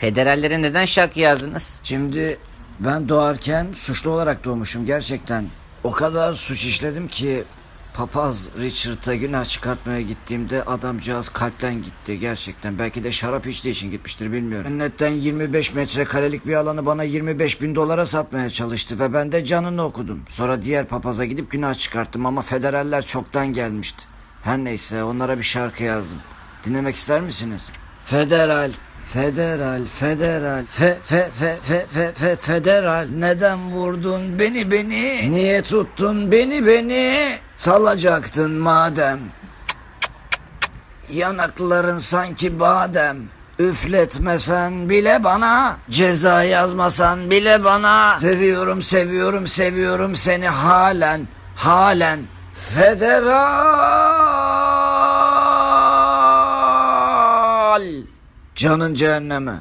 Federallere neden şarkı yazdınız? Şimdi ben doğarken suçlu olarak doğmuşum gerçekten. O kadar suç işledim ki papaz Richard'a günah çıkartmaya gittiğimde adamcağız kalpten gitti gerçekten. Belki de şarap içtiği için gitmiştir bilmiyorum. Cennetten 25 metrekarelik bir alanı bana 25 bin dolara satmaya çalıştı ve ben de canını okudum. Sonra diğer papaza gidip günah çıkarttım ama federaller çoktan gelmişti. Her neyse onlara bir şarkı yazdım. Dinlemek ister misiniz? Federal, federal, federal, fe, fe, fe, fe, fe, fe, federal. Neden vurdun beni beni? Niye tuttun beni beni? Salacaktın madem. Yanakların sanki badem. Üfletmesen bile bana, ceza yazmasan bile bana. Seviyorum, seviyorum, seviyorum seni halen, halen. Federal. Canın cehenneme.